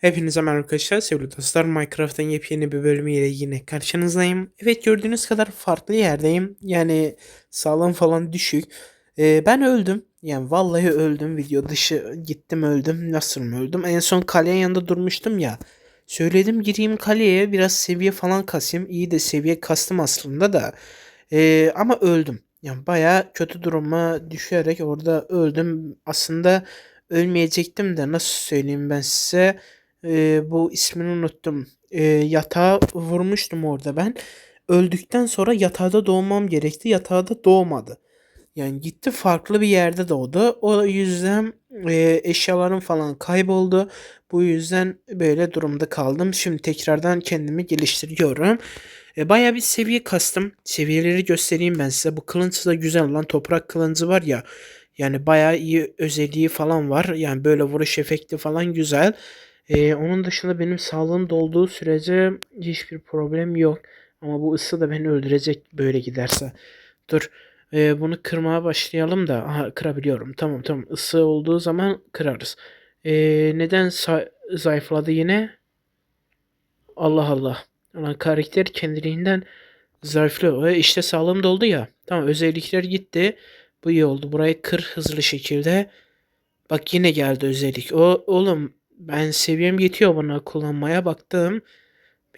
Hepinize merhaba arkadaşlar. Sevgili dostlar Minecraft'ın yepyeni bir bölümüyle yine karşınızdayım. Evet gördüğünüz kadar farklı yerdeyim. Yani sağlam falan düşük. Ee, ben öldüm. Yani vallahi öldüm. Video dışı gittim öldüm. Nasıl mı öldüm? En son kalenin yanında durmuştum ya. Söyledim gireyim kaleye biraz seviye falan kasayım. İyi de seviye kastım aslında da. Ee, ama öldüm. Yani bayağı kötü duruma düşerek orada öldüm. Aslında ölmeyecektim de nasıl söyleyeyim ben size. Ee, bu ismini unuttum. Ee, yatağa vurmuştum orada ben. Öldükten sonra yatağda doğmam gerekti. Yatağda doğmadı. Yani gitti farklı bir yerde doğdu. O yüzden e, eşyalarım falan kayboldu. Bu yüzden böyle durumda kaldım. Şimdi tekrardan kendimi geliştiriyorum. E, bayağı bir seviye kastım. Seviyeleri göstereyim ben size. Bu kılıncı da güzel lan. Toprak kılıncı var ya. Yani bayağı iyi özelliği falan var. Yani böyle vuruş efekti falan güzel. E, onun dışında benim sağlığım dolduğu sürece hiçbir problem yok. Ama bu ısı da beni öldürecek böyle giderse. Dur. e, bunu kırmaya başlayalım da. Aha, kırabiliyorum. Tamam tamam. Isı olduğu zaman kırarız. E, neden zayıfladı yine? Allah Allah. Ulan karakter kendiliğinden zayıflıyor. E, işte sağlığım doldu ya. Tamam özellikler gitti. Bu iyi oldu. Burayı kır hızlı şekilde. Bak yine geldi özellik. O oğlum ben seviyem yetiyor bana kullanmaya baktım.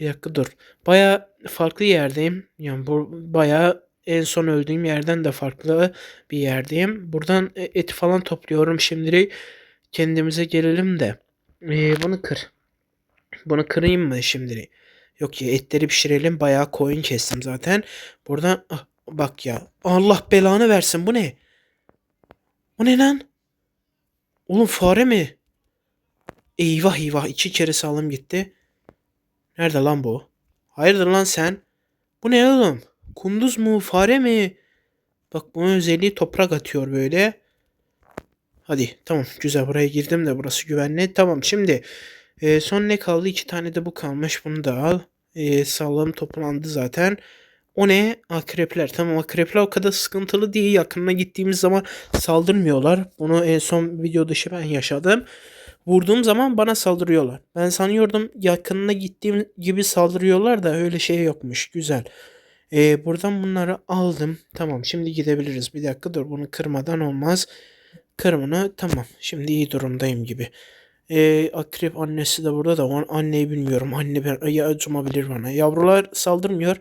Bir dakika dur. Baya farklı yerdeyim. Yani bu baya en son öldüğüm yerden de farklı bir yerdeyim. Buradan e, et falan topluyorum. Şimdilik kendimize gelelim de. Ee, bunu kır. Bunu kırayım mı şimdilik? Yok ya etleri pişirelim. Bayağı koyun kestim zaten. Buradan ah, bak ya. Allah belanı versin. Bu ne? Bu ne lan? Oğlum fare mi? Eyvah eyvah iki kere sağlam gitti. Nerede lan bu? Hayırdır lan sen? Bu ne oğlum? Kunduz mu? Fare mi? Bak bunun özelliği toprak atıyor böyle. Hadi tamam güzel buraya girdim de burası güvenli. Tamam şimdi e, son ne kaldı? İki tane de bu kalmış. Bunu da al. E, sağlam toplandı zaten. O ne? Akrepler. Tamam akrepler o kadar sıkıntılı değil. Yakınına gittiğimiz zaman saldırmıyorlar. Bunu en son video dışı ben yaşadım. Vurduğum zaman bana saldırıyorlar. Ben sanıyordum yakınına gittiğim gibi saldırıyorlar da öyle şey yokmuş. Güzel. Ee, buradan bunları aldım. Tamam şimdi gidebiliriz. Bir dakika dur bunu kırmadan olmaz. Kır bunu. Tamam. Şimdi iyi durumdayım gibi. Ee, akrep annesi de burada da o anneyi bilmiyorum. Anne ben ya acımabilir bana. Yavrular saldırmıyor.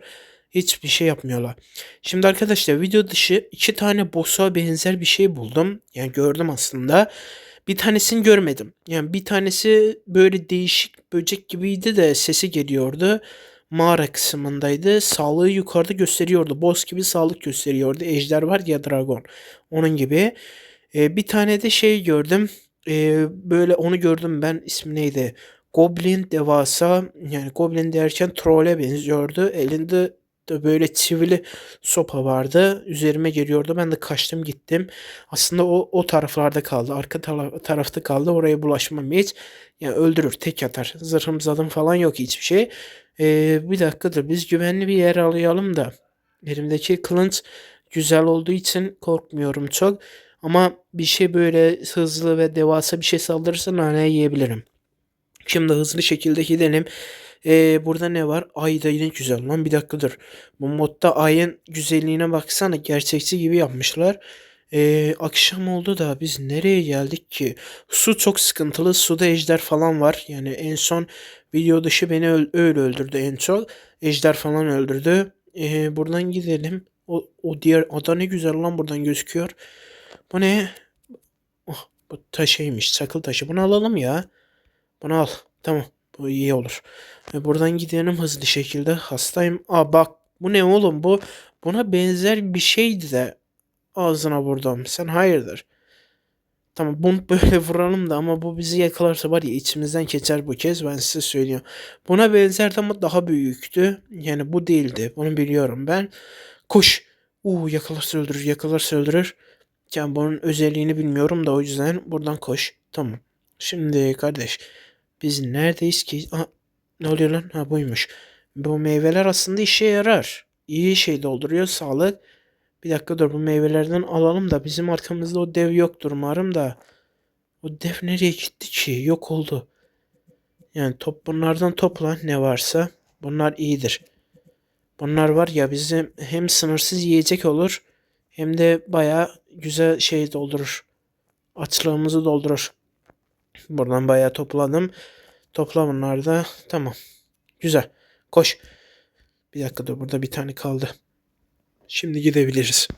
Hiçbir şey yapmıyorlar. Şimdi arkadaşlar video dışı iki tane boss'a benzer bir şey buldum. Yani gördüm aslında. Bir tanesini görmedim. Yani bir tanesi böyle değişik böcek gibiydi de sesi geliyordu. Mağara kısmındaydı. Sağlığı yukarıda gösteriyordu. Boss gibi sağlık gösteriyordu. Ejder var ya dragon. Onun gibi. Ee, bir tane de şey gördüm. Ee, böyle onu gördüm ben. İsmi neydi? Goblin devasa. Yani Goblin derken troll'e benziyordu. Elinde de böyle çivili sopa vardı. Üzerime geliyordu. Ben de kaçtım gittim. Aslında o o taraflarda kaldı. Arka tara- tarafta kaldı. Oraya bulaşmam hiç. Yani öldürür. Tek atar. Zırhım zadım falan yok hiçbir şey. Ee, bir dakikadır. Biz güvenli bir yer arayalım da. Elimdeki kılıç güzel olduğu için korkmuyorum çok. Ama bir şey böyle hızlı ve devasa bir şey saldırırsa nane yiyebilirim. Şimdi hızlı şekilde gidelim. Ee, burada ne var? Ay da yine güzel lan. Bir dakika dur. Bu modda ayın güzelliğine baksana. Gerçekçi gibi yapmışlar. Ee, akşam oldu da biz nereye geldik ki? Su çok sıkıntılı. Suda ejder falan var. Yani en son video dışı beni öl- öyle öldürdü en çok. Ejder falan öldürdü. Ee, buradan gidelim. O, o diğer ada ne güzel lan buradan gözüküyor. Bu ne? Oh, bu taşıymış. Çakıl taşı. Bunu alalım ya. Bunu al. Tamam. İyi olur. Ve buradan gidelim hızlı şekilde. Hastayım. Aa bak. Bu ne oğlum? Bu buna benzer bir şeydi de ağzına vurdum. Sen hayırdır? Tamam bunu böyle vuralım da ama bu bizi yakalarsa var ya içimizden geçer bu kez ben size söylüyorum. Buna benzerdi ama daha büyüktü. Yani bu değildi. Bunu biliyorum ben. Koş. Uuu yakalarsa öldürür yakalarsa öldürür. Yani bunun özelliğini bilmiyorum da o yüzden buradan koş. Tamam. Şimdi kardeş biz neredeyiz ki? Aa, ne oluyor lan? Ha buymuş. Bu meyveler aslında işe yarar. İyi şey dolduruyor sağlık. Bir dakika dur bu meyvelerden alalım da bizim arkamızda o dev yoktur umarım da. O dev nereye gitti ki? Yok oldu. Yani top bunlardan topla ne varsa. Bunlar iyidir. Bunlar var ya bizim hem sınırsız yiyecek olur hem de baya güzel şey doldurur. Açlığımızı doldurur. Buradan bayağı topladım. Topla bunlar da. Tamam. Güzel. Koş. Bir dakika dur burada bir tane kaldı. Şimdi gidebiliriz.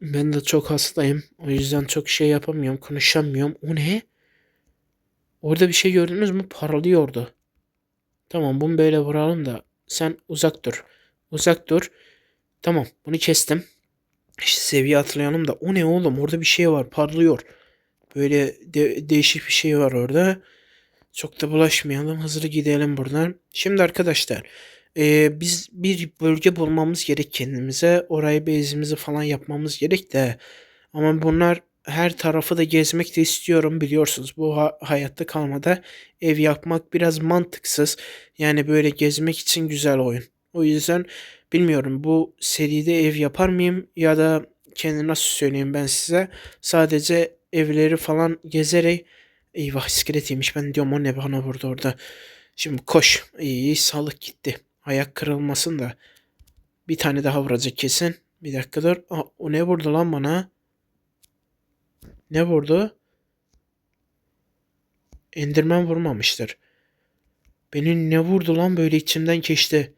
Ben de çok hastayım. O yüzden çok şey yapamıyorum. Konuşamıyorum. O ne? Orada bir şey gördünüz mü? Parlıyordu. Tamam bunu böyle vuralım da. Sen uzak dur. Uzak dur. Tamam bunu kestim. İşte seviye atlayalım da. O ne oğlum? Orada bir şey var. Parlıyor. Böyle de- değişik bir şey var orada. Çok da bulaşmayalım. Hızlı gidelim buradan. Şimdi arkadaşlar e, biz bir bölge bulmamız gerek kendimize. Orayı bezimizi falan yapmamız gerek de. Ama bunlar her tarafı da gezmek de istiyorum biliyorsunuz. Bu ha- hayatta kalmada ev yapmak biraz mantıksız. Yani böyle gezmek için güzel oyun. O yüzden bilmiyorum bu seride ev yapar mıyım ya da kendi nasıl söyleyeyim ben size. Sadece evleri falan gezerek Eyvah iskelet yemiş. Ben diyorum o ne bana vurdu orada. Şimdi koş. İyi, sağlık gitti. Ayak kırılmasın da. Bir tane daha vuracak kesin. Bir dakika dur. Aa, o ne vurdu lan bana? Ne vurdu? Enderman vurmamıştır. Beni ne vurdu lan böyle içimden geçti.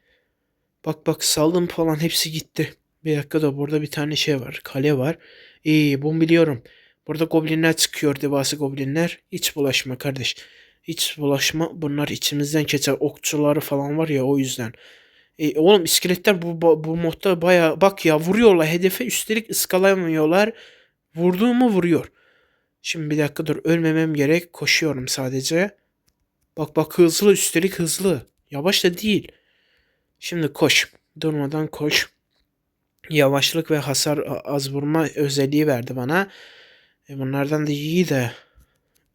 Bak bak saldım falan hepsi gitti. Bir dakika da burada bir tane şey var. Kale var. İyi bunu biliyorum. Burada goblinler çıkıyor devasa goblinler. Hiç bulaşma kardeş. Hiç bulaşma. Bunlar içimizden geçer. Okçuları falan var ya o yüzden. E, oğlum iskeletler bu, bu, bu modda baya bak ya vuruyorlar hedefe üstelik ıskalamıyorlar. Vurduğumu vuruyor. Şimdi bir dakika dur ölmemem gerek. Koşuyorum sadece. Bak bak hızlı üstelik hızlı. Yavaş da değil. Şimdi koş. Durmadan koş. Yavaşlık ve hasar az vurma özelliği verdi bana. E bunlardan da iyi de.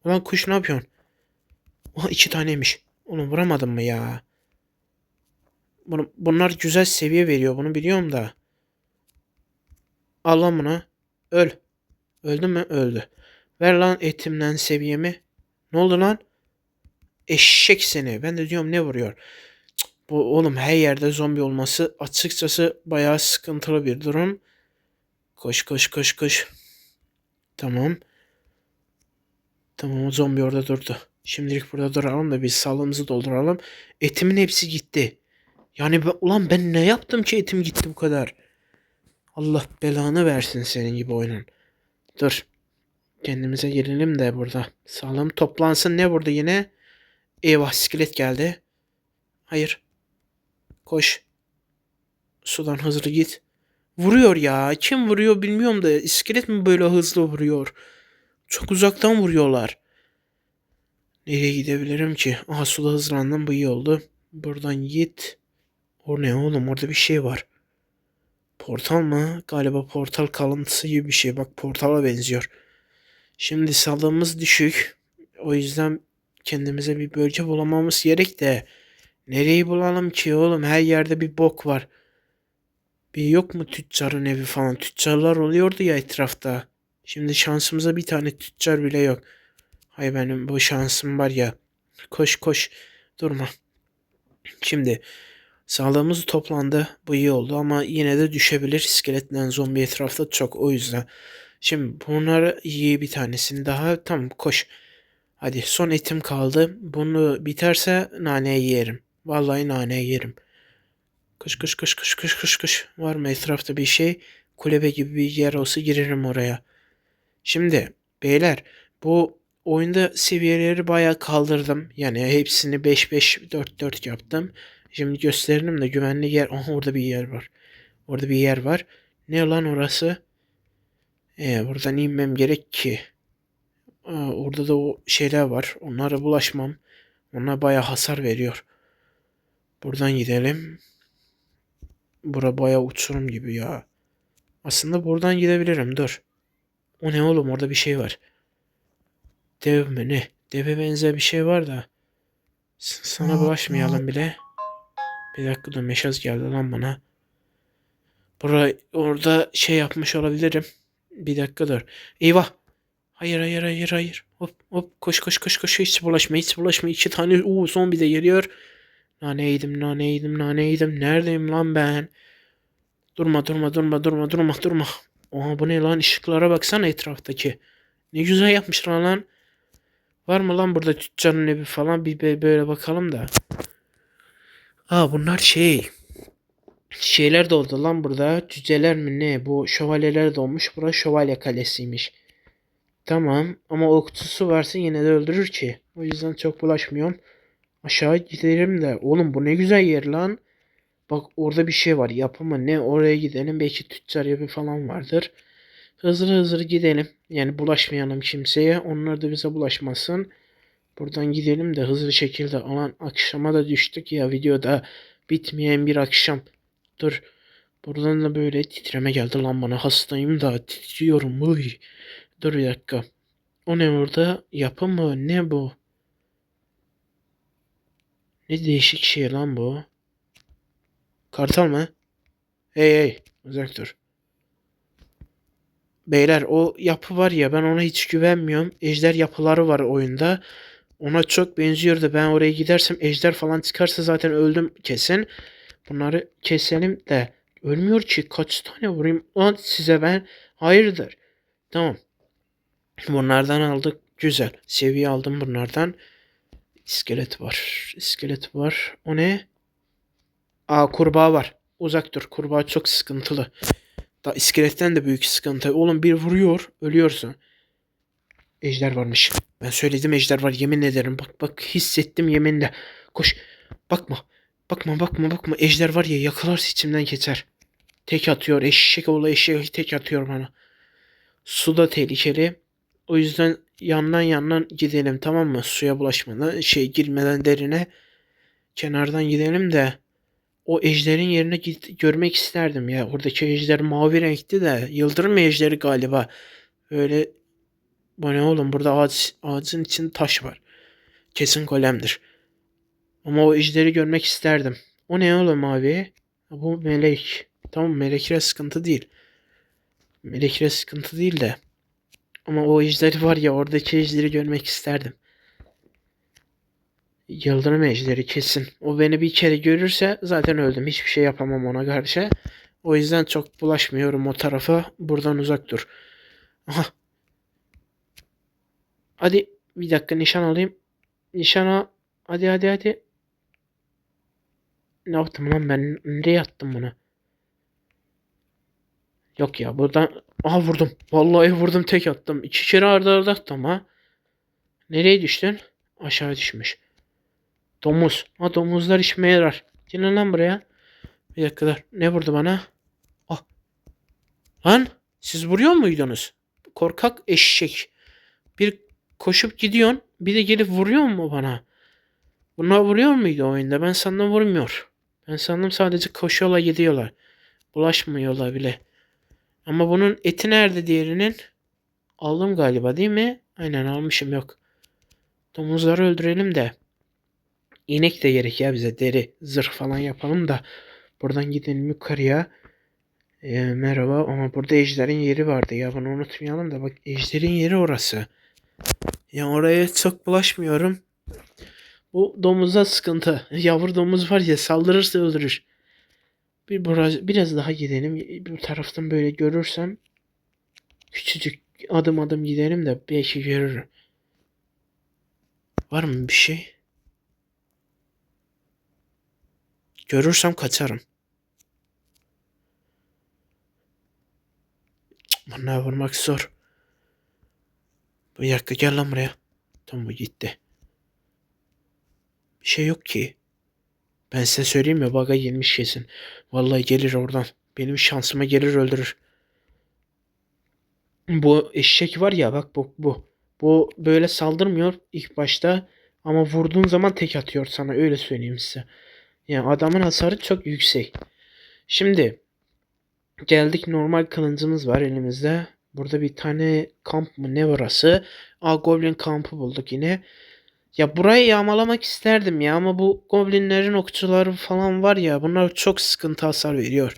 Ulan kuş ne yapıyorsun? Oha iki taneymiş. Onu vuramadım mı ya? Bunu, bunlar güzel seviye veriyor. Bunu biliyorum da. Al lan bunu. Öl. Öldü mü? Öldü. Ver lan etimden seviyemi. Ne oldu lan? Eşek seni. Ben de diyorum ne vuruyor? Cık, bu oğlum her yerde zombi olması açıkçası bayağı sıkıntılı bir durum. Koş koş koş koş. Tamam. Tamam o zombi orada durdu. Şimdilik burada duralım da biz sağlığımızı dolduralım. Etimin hepsi gitti. Yani ben, ulan ben ne yaptım ki etim gitti bu kadar. Allah belanı versin senin gibi oyunun. Dur. Kendimize gelelim de burada. Sağlığım toplansın. Ne burada yine? Eyvah iskelet geldi. Hayır. Koş. Sudan hızlı git. Vuruyor ya. Kim vuruyor bilmiyorum da iskelet mi böyle hızlı vuruyor? Çok uzaktan vuruyorlar. Nereye gidebilirim ki? Aha suda hızlandım bu iyi oldu. Buradan git. O ne oğlum orada bir şey var. Portal mı? Galiba portal kalıntısı gibi bir şey. Bak portala benziyor. Şimdi sağlığımız düşük. O yüzden kendimize bir bölge bulamamız gerek de. Nereyi bulalım ki oğlum? Her yerde bir bok var. Bir yok mu tüccarın evi falan? Tüccarlar oluyordu ya etrafta. Şimdi şansımıza bir tane tüccar bile yok. Hay benim bu şansım var ya. Koş koş. Durma. Şimdi sağlığımız toplandı. Bu iyi oldu ama yine de düşebilir. İskeletle zombi etrafta çok o yüzden. Şimdi bunları iyi bir tanesini daha. Tamam koş. Hadi son etim kaldı. Bunu biterse nane yerim. Vallahi nane yerim. Kış kış kış kış kış kış kış. Var mı etrafta bir şey? Kulübe gibi bir yer olsa girerim oraya. Şimdi beyler bu oyunda seviyeleri bayağı kaldırdım. Yani hepsini 5-5-4-4 yaptım. Şimdi gösteririm de güvenli yer. Aha orada bir yer var. Orada bir yer var. Ne lan orası? Ee, buradan inmem gerek ki. Aa, orada da o şeyler var. Onlara bulaşmam. Onlar bayağı hasar veriyor. Buradan gidelim. Bura bayağı uçurum gibi ya. Aslında buradan gidebilirim. Dur. O ne oğlum orada bir şey var. Dev mi ne? Deve benzer bir şey var da. S- Sana bulaşmayalım bile. Bir dakika dur meşaz geldi lan bana. Bura orada şey yapmış olabilirim. Bir dakika dur. Eyvah. Hayır hayır hayır hayır. Hop hop koş koş koş koş hiç bulaşma hiç bulaşma. İki tane uuu zombi de geliyor. Nane yedim nane yedim nane yedim. Neredeyim lan ben? Durma durma durma durma durma durma. Oha bu ne lan ışıklara baksana etraftaki. Ne güzel yapmışlar lan. Var mı lan burada tüccarın evi falan bir böyle bakalım da. Aa bunlar şey. Şeyler de oldu lan burada. Cüceler mi ne? Bu şövalyeler de olmuş. Burası şövalye kalesiymiş. Tamam ama okçusu varsa yine de öldürür ki. O yüzden çok bulaşmıyorum. Aşağı gidelim de. Oğlum bu ne güzel yer lan. Bak orada bir şey var. Yapımı ne? Oraya gidelim. Belki tüccar evi falan vardır. Hızlı hızlı gidelim. Yani bulaşmayalım kimseye. Onlar da bize bulaşmasın. Buradan gidelim de hızlı şekilde. Alan akşama da düştük ya videoda. Bitmeyen bir akşam. Dur. Buradan da böyle titreme geldi lan bana. Hastayım da titriyorum. Uy. Dur bir dakika. O ne orada? Yapı mı? Ne bu? Ne değişik şey lan bu? Kartal mı? Hey hey. Uzak dur. Beyler o yapı var ya ben ona hiç güvenmiyorum. Ejder yapıları var oyunda. Ona çok benziyor da ben oraya gidersem ejder falan çıkarsa zaten öldüm kesin. Bunları keselim de ölmüyor ki kaç tane vurayım lan size ben. Hayırdır. Tamam. Bunlardan aldık. Güzel. Seviye aldım bunlardan. İskelet var. İskelet var. O ne? Aa kurbağa var. Uzak dur. Kurbağa çok sıkıntılı. Da iskeletten de büyük sıkıntı. Oğlum bir vuruyor. Ölüyorsun. Ejder varmış. Ben söyledim ejder var. Yemin ederim. Bak bak hissettim yeminle. Koş. Bakma. Bakma bakma bakma. Ejder var ya yakalarsa içimden geçer. Tek atıyor. Eşek oğlu eşek tek atıyor bana. Su da tehlikeli. O yüzden yandan yandan gidelim tamam mı? Suya bulaşmadan şey girmeden derine kenardan gidelim de o ejderin yerine git, görmek isterdim ya. Oradaki ejder mavi renkti de yıldırım ejderi galiba. Böyle bu ne oğlum burada ağaç, ağacın içinde taş var. Kesin golemdir. Ama o ejderi görmek isterdim. O ne oğlum? Ha, Bu melek. Tamam melekre sıkıntı değil. Melekre sıkıntı değil de. Ama o ejderi var ya oradaki ejderi görmek isterdim. Yıldırım ejderi kesin. O beni bir kere görürse zaten öldüm. Hiçbir şey yapamam ona karşı. O yüzden çok bulaşmıyorum o tarafa. Buradan uzak dur. Aha. Hadi bir dakika nişan alayım. Nişana. Hadi hadi hadi. Ne yaptım lan ben? Nereye attım bunu? Yok ya buradan. Aha vurdum. Vallahi vurdum tek attım. İki kere arda arda attım ha. Nereye düştün? Aşağı düşmüş. Domuz. Ha domuzlar işime yarar. Gelin lan buraya. Bir dakika dur. Ne vurdu bana? Ah. Lan siz vuruyor muydunuz? Korkak eşek. Bir koşup gidiyorsun. Bir de gelip vuruyor mu bana? Bunlar vuruyor muydu oyunda? Ben sandım vurmuyor. Ben sandım sadece koşuyorlar gidiyorlar. Bulaşmıyorlar bile. Ama bunun eti nerede diğerinin? Aldım galiba değil mi? Aynen almışım yok. Domuzları öldürelim de. İnek de gerek ya bize deri zırh falan yapalım da. Buradan gidelim yukarıya. Ee, merhaba ama burada ejderin yeri vardı ya bunu unutmayalım da bak ejderin yeri orası. Ya oraya çok bulaşmıyorum. Bu domuza sıkıntı. Yavru domuz var ya saldırırsa öldürür. Bir biraz, biraz daha gidelim. Bu taraftan böyle görürsem küçücük adım adım gidelim de belki görürüm. Var mı bir şey? Görürsem kaçarım. Bana vurmak zor. Bir dakika gel lan buraya. Tamam bu gitti. Bir şey yok ki. Ben size söyleyeyim mi? Baga girmiş kesin. Vallahi gelir oradan. Benim şansıma gelir öldürür. Bu eşek var ya bak bu bu. Bu böyle saldırmıyor ilk başta. Ama vurduğun zaman tek atıyor sana öyle söyleyeyim size. Yani adamın hasarı çok yüksek. Şimdi geldik normal kılıncımız var elimizde. Burada bir tane kamp mı ne burası? Aa Goblin kampı bulduk yine. Ya burayı yağmalamak isterdim ya ama bu goblinlerin okçuları falan var ya bunlar çok sıkıntı hasar veriyor.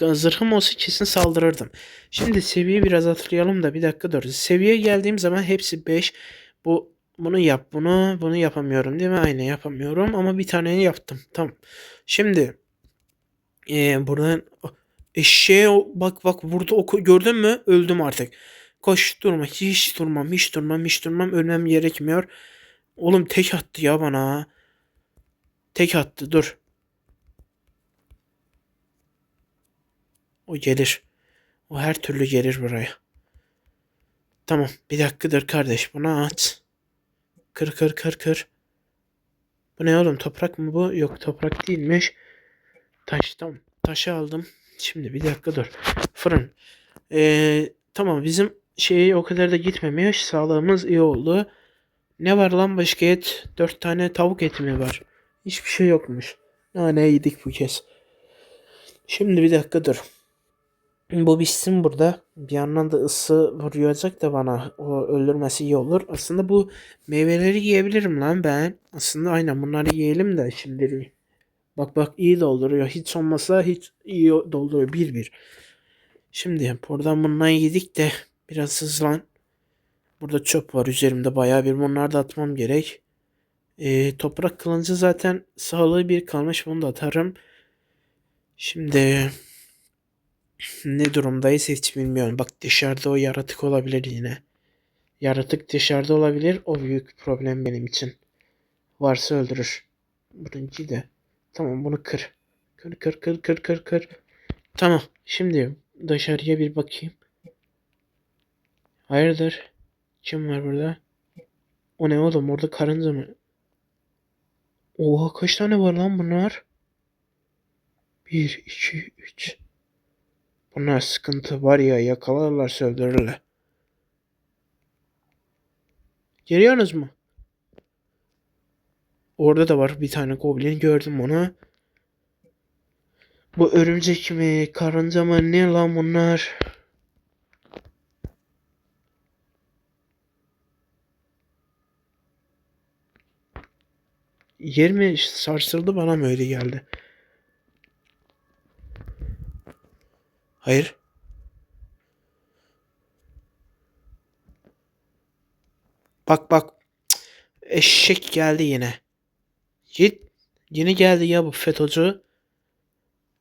Zırhım olsa kesin saldırırdım. Şimdi seviye biraz hatırlayalım da bir dakika dur. Seviyeye geldiğim zaman hepsi 5. Bu bunu yap bunu bunu yapamıyorum değil mi? Aynen yapamıyorum ama bir taneyi yaptım. Tamam. Şimdi ee, buradan eşeğe bak bak burada oku gördün mü? Öldüm artık. Koş durma hiç durmam hiç durmam hiç durmam ölmem gerekmiyor. Oğlum tek attı ya bana. Tek attı dur. O gelir. O her türlü gelir buraya. Tamam bir dakikadır kardeş buna at. Kır kır kır kır. Bu ne oğlum toprak mı bu? Yok toprak değilmiş. Taş tamam. Taşı aldım. Şimdi bir dakika dur. Fırın. Ee, tamam bizim şeyi o kadar da gitmemiş. Sağlığımız iyi oldu. Ne var lan başka et? Dört tane tavuk eti mi var? Hiçbir şey yokmuş. Nane yedik bu kez. Şimdi bir dakika dur. Bu bitsin burada. Bir yandan da ısı vuruyacak da bana. O öldürmesi iyi olur. Aslında bu meyveleri yiyebilirim lan ben. Aslında aynen bunları yiyelim de şimdi. Bak bak iyi dolduruyor. Hiç olmasa hiç iyi dolduruyor. Bir bir. Şimdi buradan bundan yedik de biraz hızlan. Burada çöp var üzerimde bayağı bir. Bunları da atmam gerek. Ee, toprak kılıncı zaten sağlığı bir kalmış. Bunu da atarım. Şimdi ne durumdayız hiç bilmiyorum. Bak dışarıda o yaratık olabilir yine. Yaratık dışarıda olabilir. O büyük problem benim için. Varsa öldürür. Bununki de. Tamam bunu kır. Kır kır kır kır kır kır. Tamam. Şimdi dışarıya bir bakayım. Hayırdır? Kim var burada? O ne oğlum? Orada karınca mı? Oha kaç tane var lan bunlar? 1, 2, 3. Bunlar sıkıntı var ya yakalarlar öldürürler. Geliyorsunuz mu? Orada da var bir tane goblin gördüm onu. Bu örümcek mi, karınca mı ne lan bunlar? Yer mi sarsıldı bana mı öyle geldi? Hayır. Bak bak. Eşek geldi yine. Git. Yine geldi ya bu FETÖ'cü.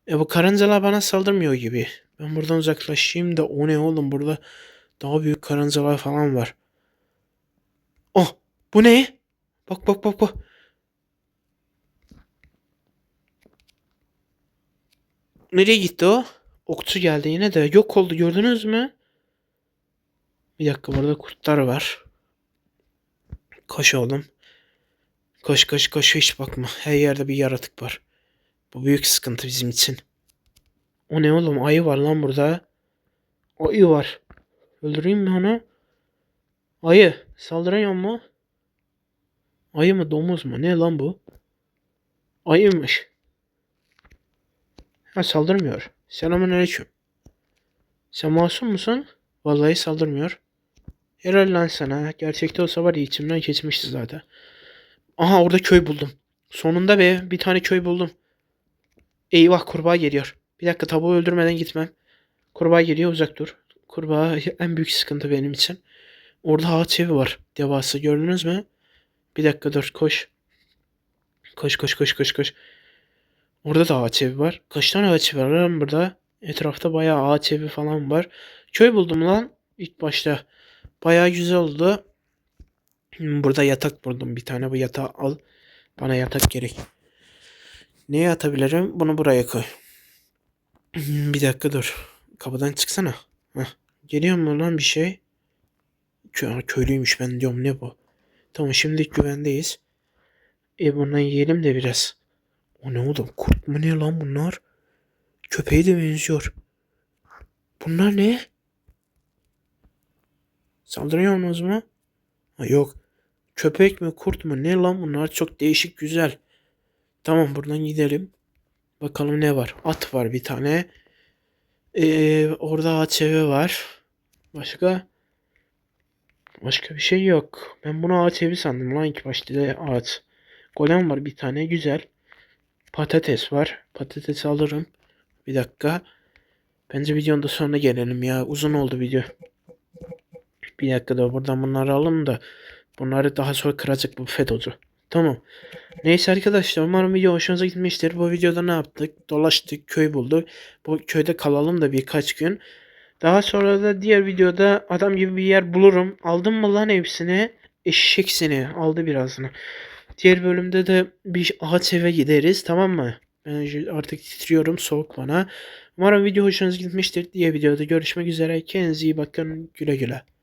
E bu karıncalar bana saldırmıyor gibi. Ben buradan uzaklaşayım da o ne oğlum burada daha büyük karıncalar falan var. Oh bu ne? Bak bak bak bak. Nereye gitti o? Okçu geldi yine de yok oldu gördünüz mü? Bir dakika burada kurtlar var. Koş oğlum. Koş koş koş hiç bakma. Her yerde bir yaratık var. Bu büyük sıkıntı bizim için. O ne oğlum ayı var lan burada. Ayı var. Öldüreyim mi onu? Ayı saldırıyor mu? Ayı mı domuz mu? Ne lan bu? Ayıymış. Ha saldırmıyor. Selamünaleyküm. Sen masum musun? Vallahi saldırmıyor. Helal lan sana. Gerçekte olsa var ya içimden geçmişti zaten. Aha orada köy buldum. Sonunda be bir tane köy buldum. Eyvah kurbağa geliyor. Bir dakika tavuğu öldürmeden gitmem. Kurbağa geliyor uzak dur. Kurbağa en büyük sıkıntı benim için. Orada ağaç evi var. Devası gördünüz mü? Bir dakika dur koş. Koş koş koş koş koş. Orada da ağaç evi var. Kaç tane ağaç var lan burada? Etrafta bayağı ağaç evi falan var. Köy buldum lan ilk başta. Bayağı güzel oldu. Burada yatak buldum. Bir tane bu yatağı al. Bana yatak gerek. Neye atabilirim? Bunu buraya koy. Hmm, Bir dakika dur. Kapıdan çıksana. Heh. Geliyor mu lan bir şey? Kö köylüymüş ben diyorum ne bu? Tamam şimdi güvendeyiz. E bundan yiyelim de biraz. O ne oğlum? Kurt mu ne lan bunlar? Köpeğe de benziyor. Bunlar ne? Saldırıyor musunuz mu? Ha, yok. Köpek mi kurt mu ne lan bunlar çok değişik güzel. Tamam buradan gidelim. Bakalım ne var. At var bir tane. Ee, orada at evi var. Başka? Başka bir şey yok. Ben bunu evi sandım lan ilk başta da ağaç. Golem var bir tane güzel. Patates var. Patates alırım. Bir dakika. Bence videonun da sonuna gelelim ya. Uzun oldu video. Bir dakika da buradan bunları alalım da Bunları daha sonra kıracak bu FETÖ'cü. Tamam. Neyse arkadaşlar umarım video hoşunuza gitmiştir. Bu videoda ne yaptık? Dolaştık, köy bulduk. Bu köyde kalalım da birkaç gün. Daha sonra da diğer videoda adam gibi bir yer bulurum. Aldın mı lan hepsini? Eşek seni. Aldı birazını. Diğer bölümde de bir ağaç eve gideriz tamam mı? Ben artık titriyorum soğuk bana. Umarım video hoşunuza gitmiştir. Diğer videoda görüşmek üzere. Kendinize iyi bakın. Güle güle.